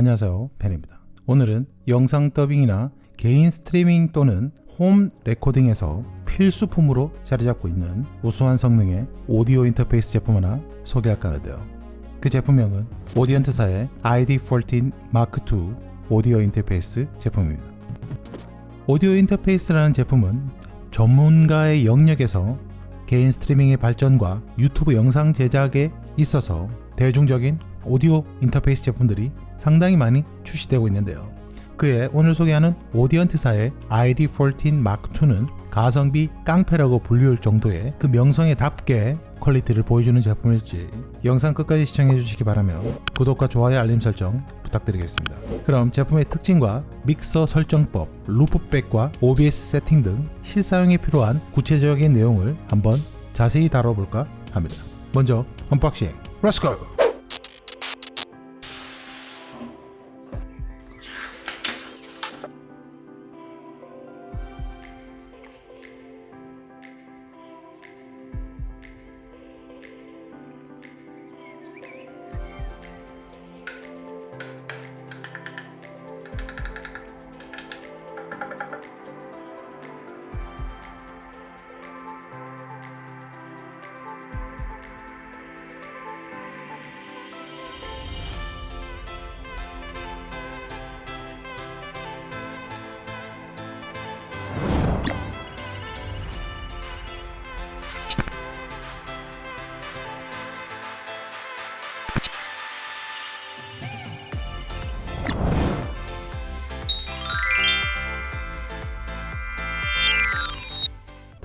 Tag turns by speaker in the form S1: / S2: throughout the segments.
S1: 안녕하세요. 펜입니다. 오늘은 영상 더빙이나 개인 스트리밍 또는 홈 레코딩에서 필수품으로 자리 잡고 있는 우수한 성능의 오디오 인터페이스 제품 하나 소개할까 하는데요. 그 제품명은 오디언트사의 ID14 Mark II 오디오 인터페이스 제품입니다. 오디오 인터페이스라는 제품은 전문가의 영역에서 개인 스트리밍의 발전과 유튜브 영상 제작에 있어서 대중적인 오디오 인터페이스 제품들이 상당히 많이 출시되고 있는데요. 그에 오늘 소개하는 오디언트사의 ID14 Mark II는 가성비 깡패라고 불릴 정도의 그 명성에 답게 퀄리티를 보여주는 제품일지 영상 끝까지 시청해 주시기 바라며 구독과 좋아요 알림 설정 부탁드리겠습니다. 그럼 제품의 특징과 믹서 설정법, 루프백과 OBS 세팅 등 실사용에 필요한 구체적인 내용을 한번 자세히 다뤄볼까 합니다. 먼저 언박싱, go!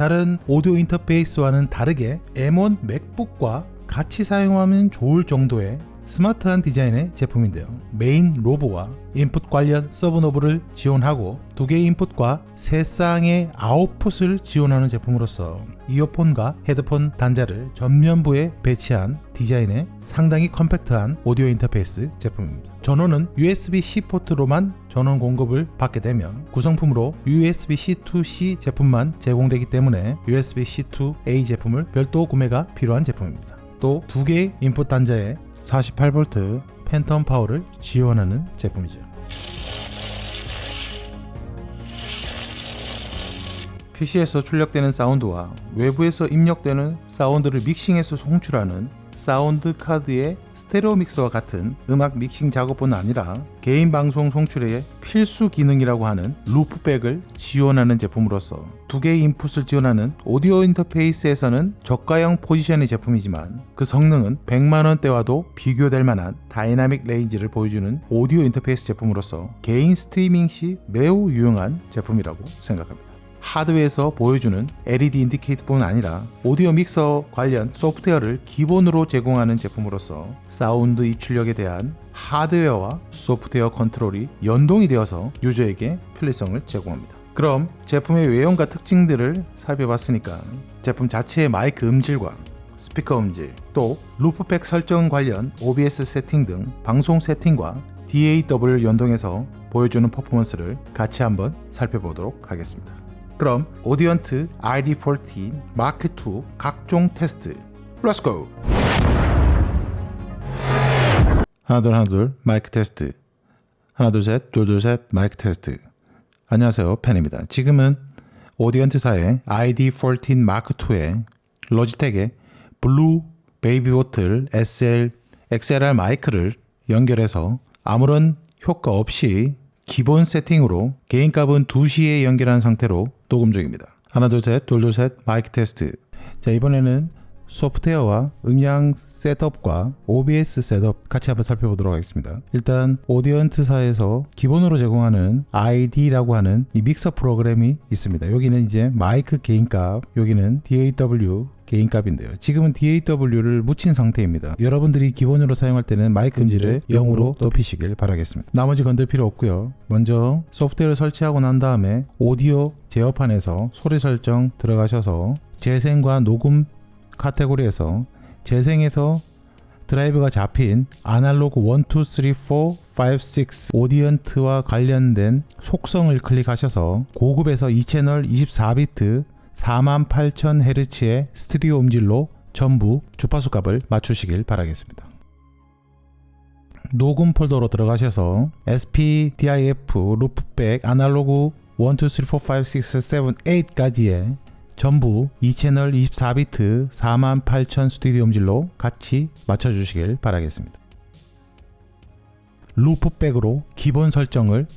S1: 다른 오디오 인터페이스와는 다르게 M1 맥북과 같이 사용하면 좋을 정도의 스마트한 디자인의 제품인데요. 메인 로브와 인풋 관련 서브 노브를 지원하고 두 개의 인풋과 세 쌍의 아웃풋을 지원하는 제품으로서 이어폰과 헤드폰 단자를 전면부에 배치한 디자인의 상당히 컴팩트한 오디오 인터페이스 제품입니다. 전원은 USB-C 포트로만 전원 공급을 받게 되면 구성품으로 USB-C to C 제품만 제공되기 때문에 USB-C to A 제품을 별도 구매가 필요한 제품입니다. 또 두 개의 인풋 단자에 48V 팬텀 파워를 지원하는 제품이죠. PC에서 출력되는 사운드와 외부에서 입력되는 사운드를 믹싱해서 송출하는 사운드 카드의 스테레오 믹서와 같은 음악 믹싱 작업뿐 아니라 개인 방송 송출의 필수 기능이라고 하는 루프백을 지원하는 제품으로서 두 개의 인풋을 지원하는 오디오 인터페이스에서는 저가형 포지션의 제품이지만 그 성능은 100만 원대와도 비교될 만한 다이나믹 레인지를 보여주는 오디오 인터페이스 제품으로서 개인 스트리밍 시 매우 유용한 제품이라고 생각합니다. 하드웨어에서 보여주는 LED 인디케이터뿐 아니라 오디오 믹서 관련 소프트웨어를 기본으로 제공하는 제품으로서 사운드 입출력에 대한 하드웨어와 소프트웨어 컨트롤이 연동이 되어서 유저에게 편리성을 제공합니다. 그럼 제품의 외형과 특징들을 살펴봤으니까 제품 자체의 마이크 음질과 스피커 음질, 또 루프백 설정 관련 OBS 세팅 등 방송 세팅과 DAW를 연동해서 보여주는 퍼포먼스를 같이 한번 살펴보도록 하겠습니다. 그럼 오디언트 ID14 마크 2 각종 테스트. 고 하나 둘 하나 둘 마이크 테스트. 하나 둘 셋 둘 둘 셋 마이크 테스트. 안녕하세요. 펜입니다. 지금은 오디언트사의 ID14 마크 2에 로지텍의 블루 베이비 보틀 SL XLR 마이크를 연결해서 아무런 효과 없이 기본 세팅으로 개인값은 2시에 연결한 상태로 녹음 중입니다. 하나 둘셋 둘둘셋 마이크 테스트 자 이번에는 소프트웨어와 음량 셋업과 OBS 셋업 같이 한번 살펴보도록 하겠습니다. 일단 오디언트사에서 기본으로 제공하는 ID라고 하는 이 믹서 프로그램이 있습니다. 여기는 이제 마이크 개인값, 여기는 DAW 개인값인데요. 지금은 DAW를 묻힌 상태입니다. 여러분들이 기본으로 사용할 때는 마이크 음질을 0으로 높이시길 바라겠습니다. 나머지 건들 필요 없고요. 먼저 소프트웨어를 설치하고 난 다음에 오디오 제어판에서 소리 설정 들어가셔서 재생과 녹음 카테고리에서 재생에서 드라이브가 잡힌 아날로그 1, 2, 3, 4, 5, 6 오디언트와 관련된 속성을 클릭하셔서 고급에서 2채널 24비트 48,000Hz의 스튜디오 음질로 전부 주파수 값을 맞추시길 바라겠습니다. 녹음 폴더로 들어가셔서 SPDIF 루프백 아날로그 1, 2, 3, 4, 5, 6, 7, 8까지의 전부 2채널 24비트 48,000 스튜디오 음질로 같이 맞춰주시길 바라겠습니다. 루프백으로 기본 설정을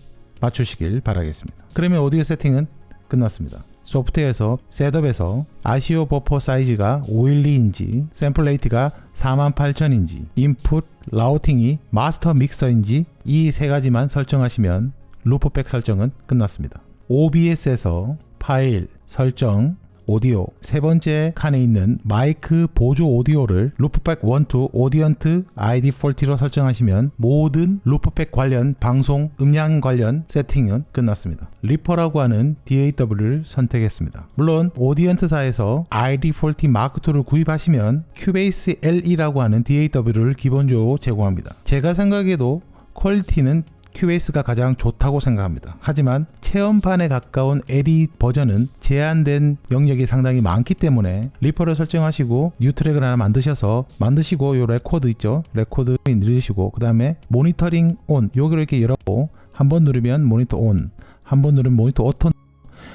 S1: 맞추시길 바라겠습니다. 그러면 오디오 세팅은 끝났습니다. 소프트웨어에서 셋업에서 아시오 버퍼 사이즈가 512인지 샘플 레이트가 48000인지 인풋 라우팅이 마스터 믹서인지 이 세 가지만 설정하시면 루프백 설정은 끝났습니다. OBS에서 파일 설정 오디오 세 번째 칸에 있는 마이크 보조 오디오를 루프백 1 2 오디언트 ID40로 설정하시면 모든 루프백 관련 방송 음량 관련 세팅은 끝났습니다. 리퍼라고 하는 DAW를 선택했습니다. 물론 오디언트사에서 ID40 마크2를 구입하시면 큐베이스 LE라고 하는 DAW를 기본적으로 제공합니다. 제가 생각해도 퀄리티는 QS가 가장 좋다고 생각합니다. 하지만 체험판에 가까운 LE 버전은 제한된 영역이 상당히 많기 때문에 리퍼를 설정하시고 뉴 트랙을 하나 만드셔서 만드시고 요 레코드 있죠? 레코드 누르시고 그 다음에 모니터링 온 여기를 이렇게 열고 한 번 누르면 모니터 온 한 번 누르면 모니터 오토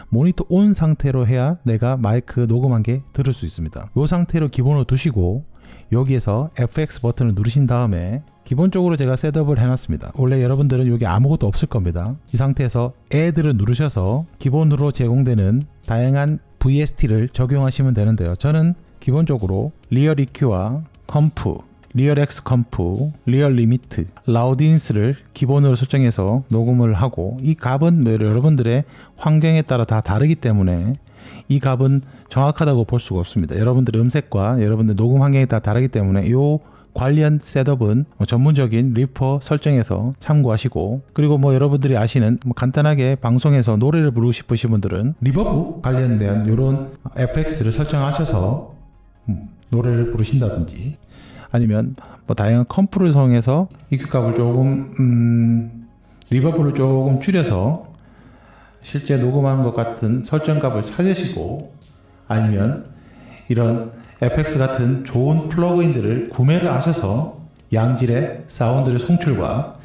S1: 모니터 온 상태로 해야 내가 마이크 녹음한 게 들을 수 있습니다. 이 상태로 기본으로 두시고 여기에서 FX 버튼을 누르신 다음에 기본적으로 제가 셋업을 해놨습니다. 원래 여러분들은 여기 아무것도 없을 겁니다. 이 상태에서 애들을 누르셔서 기본으로 제공되는 다양한 VST를 적용하시면 되는데요. 저는 기본적으로 리얼 EQ와 컴프, 리얼 X 컴프, 리얼 리미트, 라우딘스를 기본으로 설정해서 녹음을 하고 이 값은 뭐 여러분들의 환경에 따라 다 다르기 때문에 이 값은 정확하다고 볼 수가 없습니다. 여러분들의 음색과 여러분들 녹음 환경이 다 다르기 때문에 이 관련 셋업은 뭐 전문적인 리퍼 설정에서 참고하시고 그리고 뭐 여러분들이 아시는 뭐 간단하게 방송에서 노래를 부르고 싶으신 분들은 리버브 관련된 이런 FX를 설정하셔서 음, 노래를 부르신다든지 아니면 뭐 다양한 컴프를 사용해서 EQ 값을 조금 음, 리버브를 조금 줄여서 실제 녹음하는 것 같은 설정 값을 찾으시고 아니면 이런 FX 같은 좋은 플러그인들을 구매를 하셔서 양질의 사운드의 송출과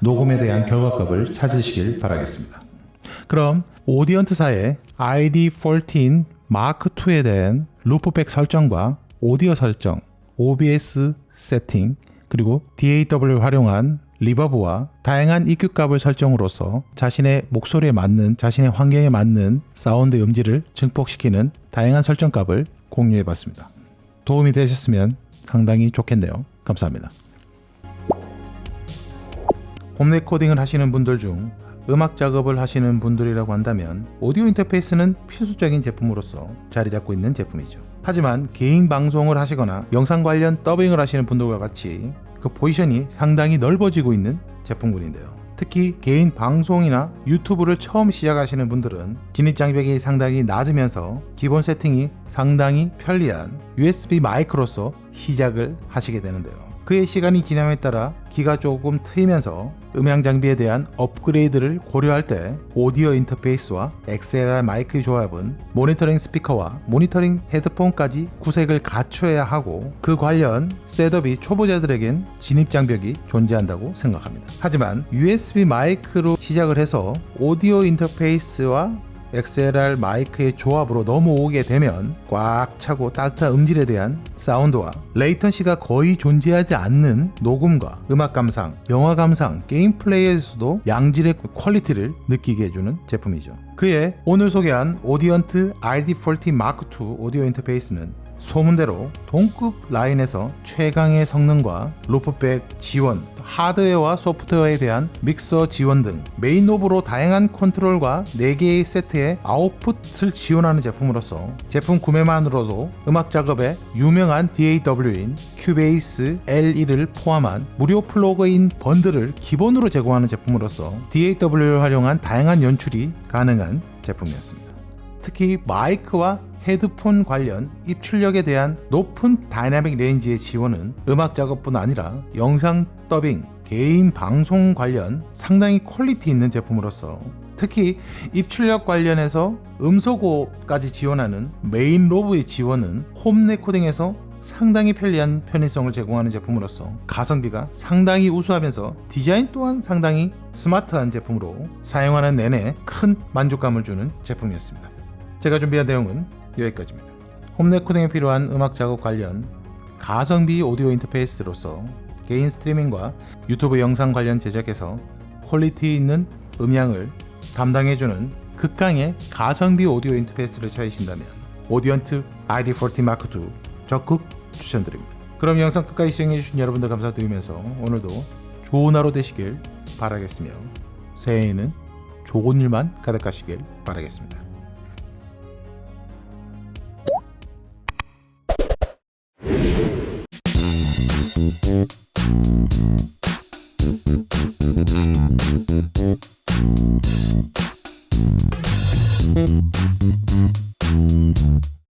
S1: 녹음에 대한 결과값을 찾으시길 바라겠습니다. 그럼 오디언트사의 ID14 마크 2에 대한 루프백 설정과 오디오 설정, OBS 세팅, 그리고 DAW를 활용한 리버브와 다양한 EQ 값을 설정으로써 자신의 목소리에 맞는 자신의 환경에 맞는 사운드 음질을 증폭시키는 다양한 설정 값을 공유해 봤습니다. 도움이 되셨으면 상당히 좋겠네요. 감사합니다. 홈 레코딩을 하시는 분들 중 음악 작업을 하시는 분들이라고 한다면 오디오 인터페이스는 필수적인 제품으로서 자리 잡고 있는 제품이죠. 하지만 개인 방송을 하시거나 영상 관련 더빙을 하시는 분들과 같이 그 포지션이 상당히 넓어지고 있는 제품군인데요. 특히 개인 방송이나 유튜브를 처음 시작하시는 분들은 진입 장벽이 상당히 낮으면서 기본 세팅이 상당히 편리한 USB 마이크로서 시작을 하시게 되는데요. 그의 시간이 지남에 따라 기가 조금 트이면서 음향 장비에 대한 업그레이드를 고려할 때 오디오 인터페이스와 XLR 마이크의 조합은 모니터링 스피커와 모니터링 헤드폰까지 구색을 갖춰야 하고 그 관련 셋업이 초보자들에겐 진입 장벽이 존재한다고 생각합니다. 하지만 USB 마이크로 시작을 해서 오디오 인터페이스와 XLR 마이크의 조합으로 넘어오게 되면 꽉 차고 따뜻한 음질에 대한 사운드와 레이턴시가 거의 존재하지 않는 녹음과 음악 감상, 영화 감상, 게임 플레이에서도 양질의 퀄리티를 느끼게 해주는 제품이죠. 그의 오늘 소개한 오디언트 RD40 M2 오디오 인터페이스는 소문대로 동급 라인에서 최강의 성능과 루프백 지원, 하드웨어와 소프트웨어에 대한 믹서 지원 등 메인 노브로 다양한 컨트롤과 4개의 세트의 아웃풋을 지원하는 제품으로서 제품 구매만으로도 음악 작업에 유명한 DAW인 큐베이스 L1을 포함한 무료 플러그인 번들을 기본으로 제공하는 제품으로서 DAW를 활용한 다양한 연출이 가능한 제품이었습니다. 특히 마이크와 헤드폰 관련 입출력에 대한 높은 다이나믹 레인지의 지원은 음악 작업뿐 아니라 영상 더빙, 개인 방송 관련 상당히 퀄리티 있는 제품으로서 특히 입출력 관련해서 음소거까지 지원하는 메인 로브의 지원은 홈 레코딩에서 상당히 편리한 편의성을 제공하는 제품으로서 가성비가 상당히 우수하면서 디자인 또한 상당히 스마트한 제품으로 사용하는 내내 큰 만족감을 주는 제품이었습니다. 제가 준비한 내용은 여기까지입니다. 홈 레코딩에 필요한 음악 작업 관련 가성비 오디오 인터페이스로서 개인 스트리밍과 유튜브 영상 관련 제작에서 퀄리티 있는 음향을 담당해주는 극강의 가성비 오디오 인터페이스를 찾으신다면 오디언트 ID40 마크2 적극 추천드립니다. 그럼 영상 끝까지 시청해주신 여러분들 감사드리면서 오늘도 좋은 하루 되시길 바라겠으며 새해에는 좋은 일만 가득하시길 바라겠습니다. Mm-hmm.